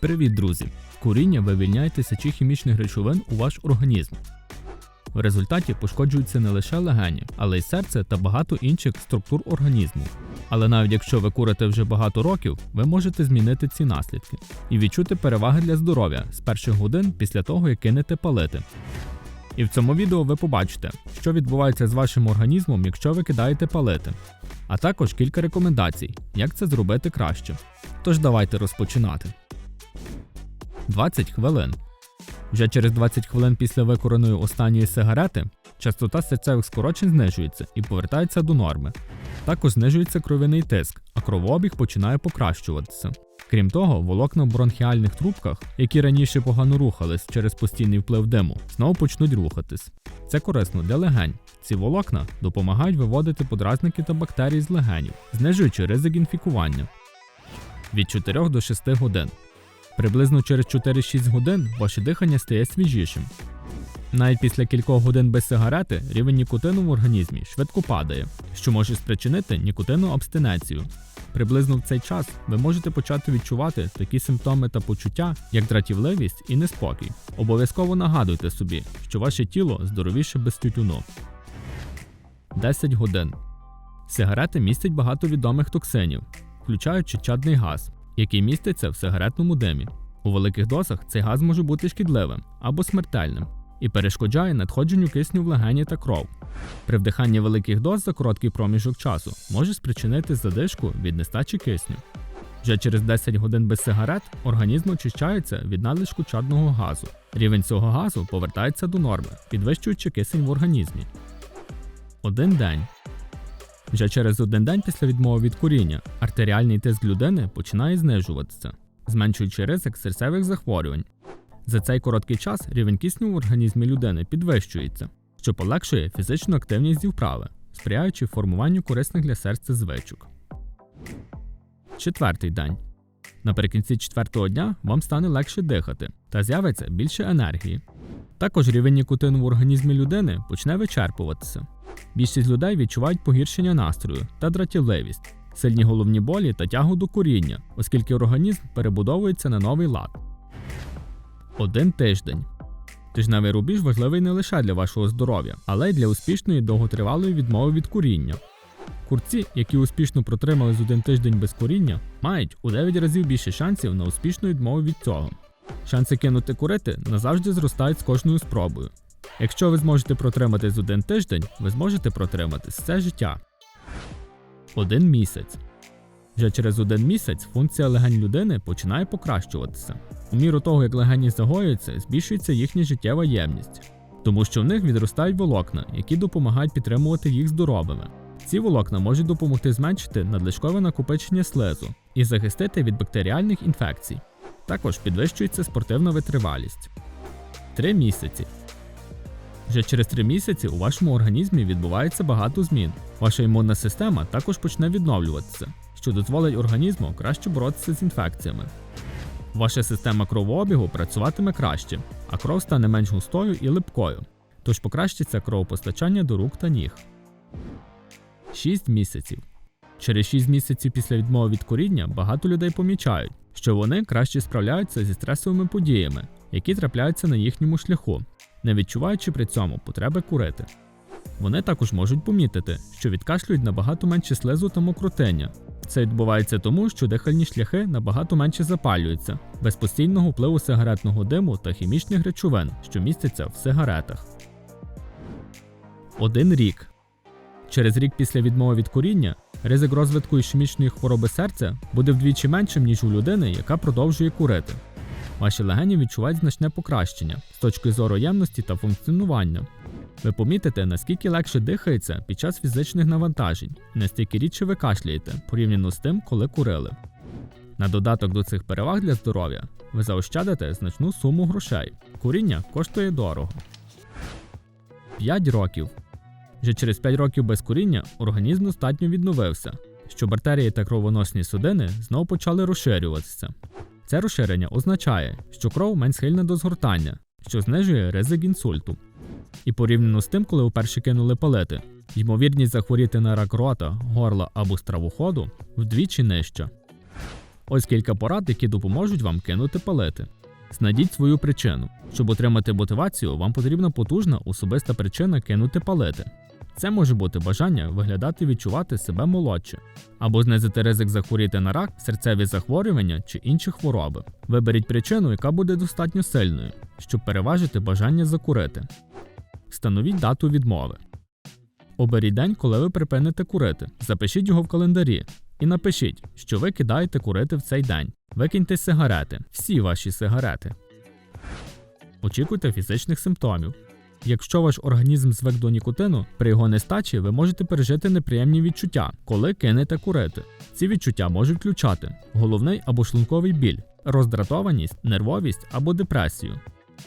Привіт, друзі! Куріння вивільняє тисячі хімічних речовин у ваш організм. В результаті пошкоджуються не лише легені, але й серце та багато інших структур організму. Але навіть якщо ви курите вже багато років, ви можете змінити ці наслідки і відчути переваги для здоров'я з перших годин після того, як кинете палити. І в цьому відео ви побачите, що відбувається з вашим організмом, якщо ви кидаєте палити, а також кілька рекомендацій, як це зробити краще. Тож давайте розпочинати. 20 хвилин. Вже через 20 хвилин після викореної останньої сигарети частота серцевих скорочень знижується і повертається до норми. Також знижується кровяний тиск, а кровообіг починає покращуватися. Крім того, волокна в бронхіальних трубках, які раніше погано рухались через постійний вплив диму, знову почнуть рухатись. Це корисно для легень. Ці волокна допомагають виводити подразники та бактерії з легенів, знижуючи ризик інфікування. Від 4 до 6 годин. Приблизно через 4-6 годин ваше дихання стає свіжішим. Навіть після кількох годин без сигарети рівень нікотину в організмі швидко падає, що може спричинити нікотинну абстиненцію. Приблизно в цей час ви можете почати відчувати такі симптоми та почуття, як дратівливість і неспокій. Обов'язково нагадуйте собі, що ваше тіло здоровіше без тютюну. 10 годин. Сигарети містять багато відомих токсинів, включаючи чадний газ, який міститься в сигаретному димі. У великих дозах цей газ може бути шкідливим або смертельним і перешкоджає надходженню кисню в легені та кров. При вдиханні великих доз за короткий проміжок часу може спричинити задишку від нестачі кисню. Вже через 10 годин без сигарет організм очищається від надлишку чадного газу. Рівень цього газу повертається до норми, підвищуючи кисень в організмі. Один день. Вже через один день після відмови від куріння артеріальний тиск людини починає знижуватися, зменшуючи ризик серцевих захворювань. За цей короткий час рівень кисню в організмі людини підвищується, що полегшує фізичну активність і вправи, сприяючи формуванню корисних для серця звичок. Четвертий день. Наприкінці четвертого дня вам стане легше дихати та з'явиться більше енергії. Також рівень нікотину в організмі людини почне вичерпуватися. Більшість людей відчувають погіршення настрою та дратівливість, сильні головні болі та тягу до куріння, оскільки організм перебудовується на новий лад. Один тиждень. Тижневий рубіж важливий не лише для вашого здоров'я, але й для успішної довготривалої відмови від куріння. Курці, які успішно протримались один тиждень без куріння, мають у 9 разів більше шансів на успішну відмову від цього. Шанси кинути курити назавжди зростають з кожною спробою. Якщо ви зможете протриматись один тиждень, ви зможете протриматись все життя. Один місяць. Вже через один місяць функція легень людини починає покращуватися. У міру того, як легені загоюються, збільшується їхня життєва ємність, тому що в них відростають волокна, які допомагають підтримувати їх здоровими. Ці волокна можуть допомогти зменшити надлишкове накопичення слизу і захистити від бактеріальних інфекцій. Також підвищується спортивна витривалість. Три місяці. Вже через 3 місяці у вашому організмі відбувається багато змін. Ваша імунна система також почне відновлюватися, що дозволить організму краще боротися з інфекціями. Ваша система кровообігу працюватиме краще, а кров стане менш густою і липкою, тож покращиться кровопостачання до рук та ніг. 6 місяців. Через 6 місяців після відмови від куріння багато людей помічають, що вони краще справляються зі стресовими подіями, які трапляються на їхньому шляху, не відчуваючи при цьому потреби курити. Вони також можуть помітити, що відкашлюють набагато менше слизу та мокротиння. Це відбувається тому, що дихальні шляхи набагато менше запалюються, без постійного впливу сигаретного диму та хімічних речовин, що містяться в сигаретах. Один рік. Через рік після відмови від куріння ризик розвитку ішемічної хвороби серця буде вдвічі меншим, ніж у людини, яка продовжує курити. Ваші легені відчувають значне покращення з точки зору ємності та функціонування. Ви помітите, наскільки легше дихається під час фізичних навантажень, настільки рідше ви кашляєте порівняно з тим, коли курили. На додаток до цих переваг для здоров'я ви заощадите значну суму грошей. Куріння коштує дорого. 5 років. Вже через 5 років без куріння організм достатньо відновився, щоб артерії та кровоносні судини знову почали розширюватися. Це розширення означає, що кров менш схильна до згортання, що знижує ризик інсульту. І порівняно з тим, коли вперше кинули палити, ймовірність захворіти на рак рота, горла або стравоходу вдвічі нижча. Ось кілька порад, які допоможуть вам кинути палити. Знайдіть свою причину. Щоб отримати мотивацію, вам потрібна потужна особиста причина кинути палити. Це може бути бажання виглядати відчувати себе молодше, або знизити ризик захворіти на рак, серцеві захворювання чи інші хвороби. Виберіть причину, яка буде достатньо сильною, щоб переважити бажання закурити. Встановіть дату відмови. Оберіть день, коли ви припините курити. Запишіть його в календарі і напишіть, що ви кидаєте курити в цей день. Викиньте сигарети, всі ваші сигарети. Очікуйте фізичних симптомів. Якщо ваш організм звик до нікотину, при його нестачі ви можете пережити неприємні відчуття, коли кинете курити. Ці відчуття можуть включати головний або шлунковий біль, роздратованість, нервовість або депресію,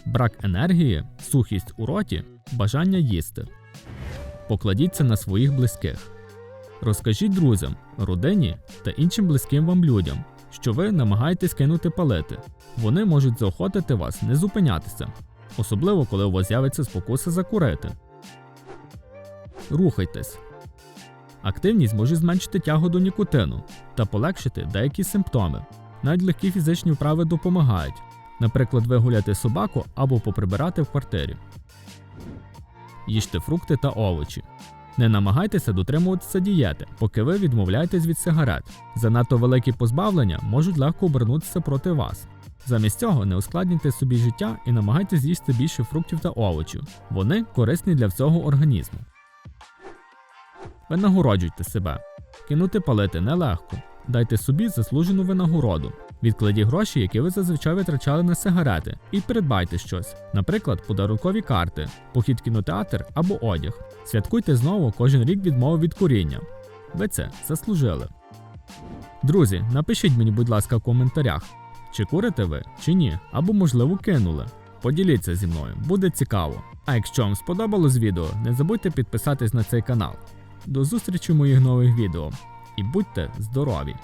брак енергії, сухість у роті, бажання їсти. Покладіться на своїх близьких. Розкажіть друзям, родині та іншим близьким вам людям, що ви намагаєтесь кинути палити. Вони можуть заохотити вас не зупинятися, особливо коли у вас з'явиться спокуса закурити. Рухайтесь. Активність може зменшити тягу до нікотину та полегшити деякі симптоми. Навіть легкі фізичні вправи допомагають, наприклад, вигуляти собаку або поприбирати в квартирі. Їжте фрукти та овочі. Не намагайтеся дотримуватися дієти, поки ви відмовляєтесь від сигарет. Занадто великі позбавлення можуть легко обернутися проти вас. Замість цього не ускладнюйте собі життя і намагайтесь їсти більше фруктів та овочів. Вони корисні для всього організму. Винагороджуйте себе. Кинути палити нелегко. Дайте собі заслужену винагороду. Відкладіть гроші, які ви зазвичай витрачали на сигарети, і придбайте щось, наприклад, подарункові карти, похід кінотеатр або одяг. Святкуйте знову кожен рік відмови від куріння. Ви це заслужили. Друзі, напишіть мені, будь ласка, в коментарях, чи курите ви, чи ні, або можливо кинули. Поділіться зі мною, буде цікаво. А якщо вам сподобалось відео, не забудьте підписатись на цей канал. До зустрічі в моїх нових відео і будьте здорові!